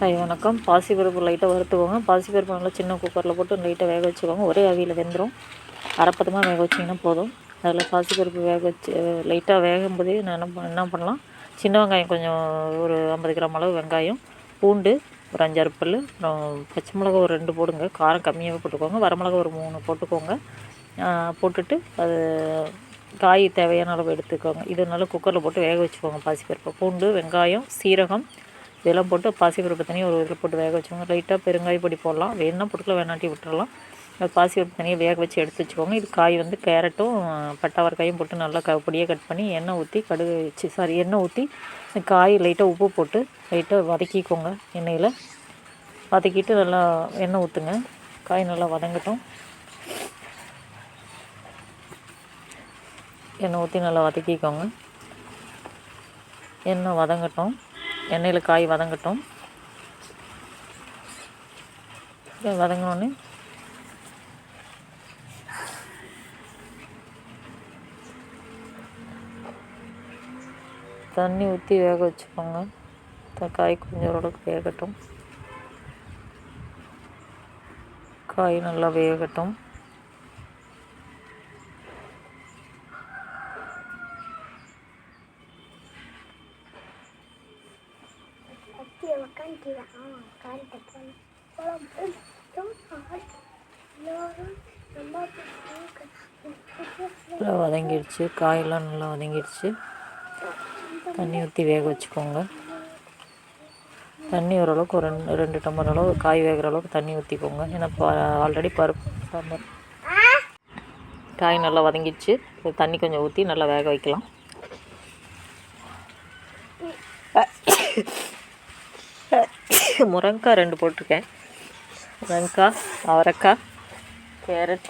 Hi வணக்கம். பாசிப்பருப்பு லைட்டாக வறுத்துக்கோங்க. பாசிப்பருப்பு நல்லா சின்ன குக்கரில் போட்டு லைட்டாக வேக வச்சுக்கோங்க. ஒரே அவியில் வெந்துடும் அரைப்பதமாக வேக வச்சிங்கன்னா போதும். அதில் பாசிப்பருப்பு வேக வச்சு லைட்டாக வேகும் போதே நான் என்ன பண்ண- என்ன பண்ணலாம்? சின்ன வெங்காயம் கொஞ்சம் ஒரு ஐம்பது கிராம் அளவு வெங்காயம் பூண்டு ஒரு அஞ்சாறு பல் அப்புறம் பச்சை மிளகா ஒரு ரெண்டு போடுங்க. காரம் கம்மியாகவே போட்டுக்கோங்க. வரமிளகா ஒரு மூணு போட்டுக்கோங்க. போட்டுட்டு அது காய் தேவையான அளவு எடுத்துக்கோங்க. இது நல்லா குக்கரில் போட்டு வேக வச்சுக்கோங்க பாசிப்பருப்பு பூண்டு வெங்காயம் சீரகம் இதெல்லாம் போட்டு பாசிப்பருப்பு தனியாக ஒரு இதில் போட்டு வேக வச்சுக்கோங்க. லைட்டாக பெருங்காய பொடி போடலாம். வேணும்னா போட்டுக்கலாம் வேணாட்டி விட்டுறலாம். பாசி பாசிப்பருப்பு தனியாக வேக வச்சு எடுத்து வச்சுக்கோங்க. இது காய் வந்து கேரட்டும் பட்டாவரக்காயும் போட்டு நல்லா க பொடியாக கட் பண்ணி எண்ணெய் ஊற்றி கடுகு வச்சு சாரி எண்ணெய் ஊற்றி காய் லைட்டாக உப்பு போட்டு லைட்டாக வதக்கிக்கோங்க எண்ணெயில். வதக்கிட்டு நல்லா எண்ணெய் ஊற்றுங்க காய் நல்லா வதங்கட்டும். எண்ணெய் ஊற்றி நல்லா வதக்கிக்கோங்க. எண்ணெய் வதங்கட்டும். எண்ணெயில் காய் வதங்கட்டும். வதங்கினோடனே தண்ணி ஊற்றி வேக வச்சுக்கோங்க. காய் கொஞ்சம் ஓரளவுக்கு வேகட்டும். காய் நல்லா வேகட்டும். நல்லா வதங்கிடுச்சு. காயெல்லாம் நல்லா வதங்கிடுச்சு. தண்ணி ஊற்றி வேக வச்சுக்கோங்க. தண்ணி ஓரளவுக்கு ஒரு ரெண்டு ரெண்டு டம்ளர் அளவு காய் வேகிற அளவுக்கு தண்ணி ஊற்றிக்கோங்க ஏன்னா ஆல்ரெடி பருப்பு சாம்பார். காய் நல்லா வதங்கிடுச்சு. தண்ணி கொஞ்சம் ஊற்றி நல்லா வேக வைக்கலாம். முருங்கைக்காய் ரெண்டு போட்டிருக்கேன். முருங்கைக்காய் அவரைக்காய் கேரட்.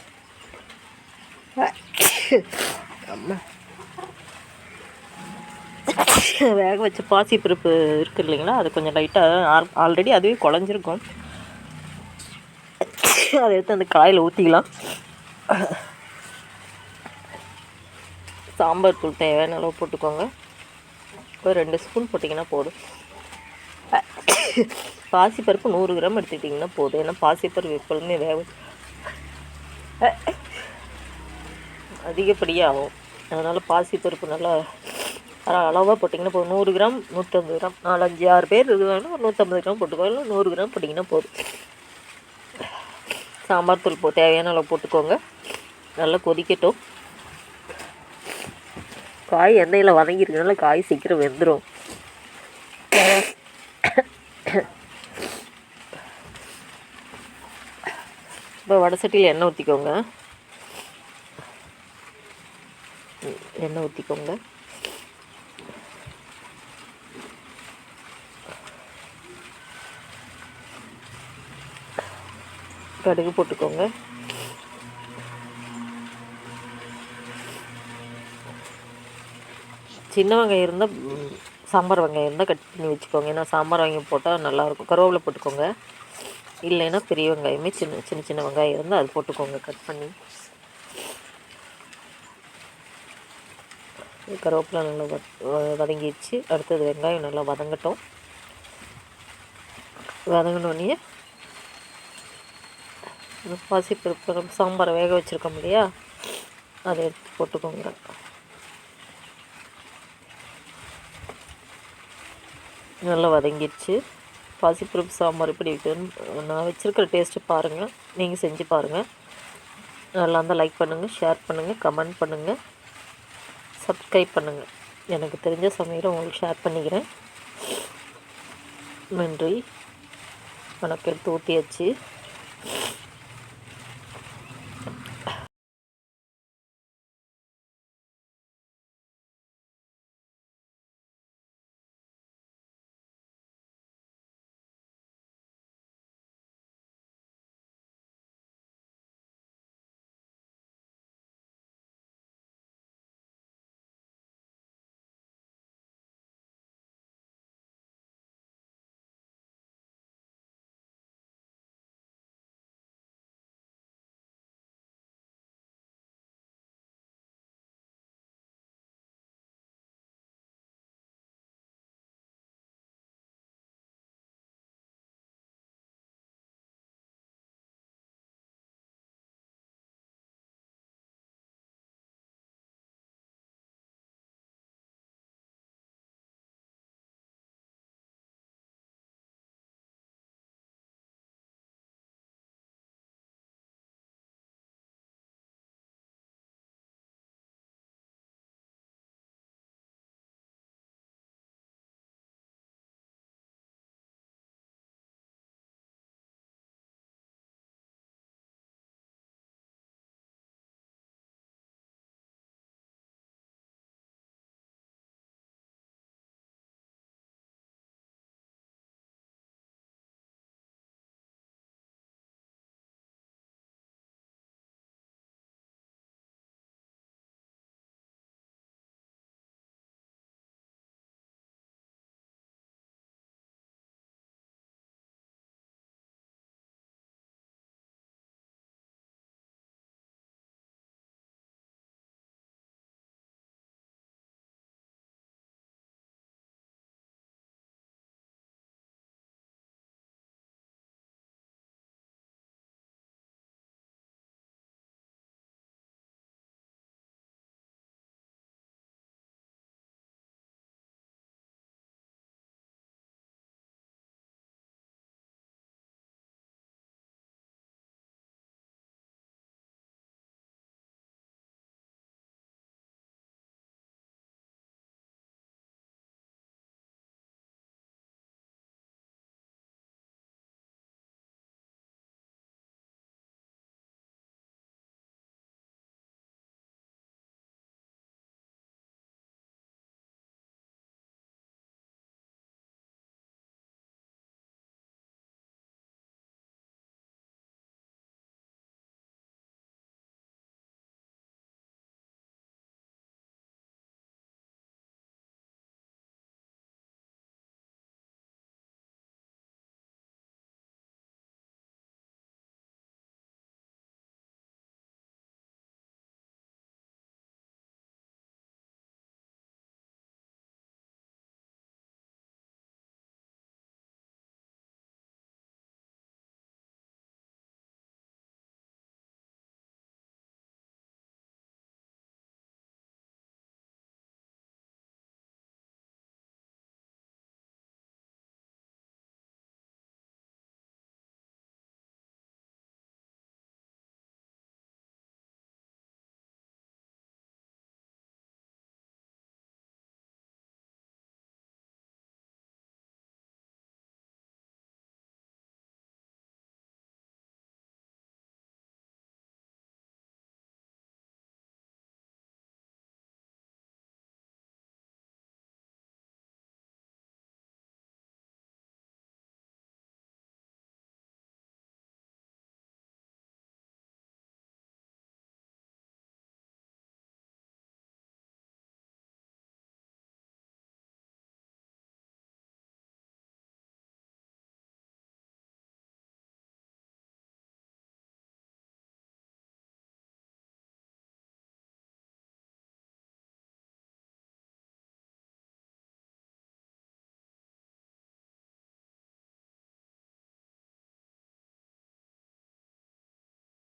வேக வச்ச பாசி பருப்பு இருக்குது இல்லைங்களா? அது கொஞ்சம் லைட்டாக ஆல்ரெடி அதுவே குழஞ்சிருக்கும். அதை எடுத்து அந்த காயில் ஊற்றிக்கலாம் சாம்பார் தூள் தேவையான அளவு போட்டுக்கோங்க. ஒரு ரெண்டு ஸ்பூன் போட்டிங்கன்னா போதும். பாசிப்பருப்பு நூறு கிராம் எடுத்துக்கிட்டிங்கன்னா போதும். ஏன்னா பாசிப்பருப்பு எப்பொழுதுமே வேக அதிகப்படியாகும். அதனால் பாசிப்பருப்பு நல்லா அளவாக போட்டிங்கன்னா போதும். நூறு கிராம் நூற்றம்பது கிராம் நாலஞ்சு ஆறு பேர் இருக்காங்கன்னா ஒரு நூற்றம்பது கிராம் போட்டுக்கோ. இல்லை நூறு கிராம் போட்டிங்கன்னா போதும். சாம்பார் தூள் போ தேவையான அளவு போட்டுக்கோங்க. நல்லா கொதிக்கட்டும். காய் எண்ணெயில் வதங்கியிருக்கனால காய் சீக்கிரம் வெந்துடும் இப்போ வடை சட்டியில் எண்ணெய் ஊற்றிக்கோங்க எண்ணெய் ஊற்றிக்கோங்க கடுகு போட்டுக்கோங்க. சின்ன வெங்காயம் இருந்தால் சாம்பார் வெங்காயம் இருந்தால் கட் பண்ணி வச்சுக்கோங்க. ஏன்னா சாம்பார் வெங்காயம் போட்டால் நல்லாயிருக்கும் கருவேப்பிலை போட்டுக்கோங்க. இல்லைன்னா பெரிய வெங்காயமே சின்ன சின்ன சின்ன வெங்காயம் இருந்தால் அது போட்டுக்கோங்க கட் பண்ணி. கருவேப்பிலை நல்லா வ- வதங்கிடுச்சு. அடுத்தது வெங்காயம் நல்லா வதங்கட்டும். வதங்கினோடனே பாசிப்பருப்பு சாம்பாரை வேக வச்சுருக்கோம் இல்லையா? அதை எடுத்து போட்டுக்கோங்க. நல்லா வதங்கிடுச்சு. பாசிப்பருப்பு சாம்பார் எப்படி இருக்குதுன்னு நான் வச்சுருக்கிற டேஸ்ட்டு பாருங்கள் நீங்கள் செஞ்சு பாருங்கள் நல்லா இருந்தால் லைக் பண்ணுங்கள் ஷேர் பண்ணுங்கள் கமெண்ட் பண்ணுங்கள் சப்ஸ்கிரைப் பண்ணுங்கள் எனக்கு தெரிஞ்ச சமையலை உங்களுக்கு ஷேர் பண்ணிக்கிறேன். நன்றி. வணக்கம் எடுத்து ஊற்றியாச்சு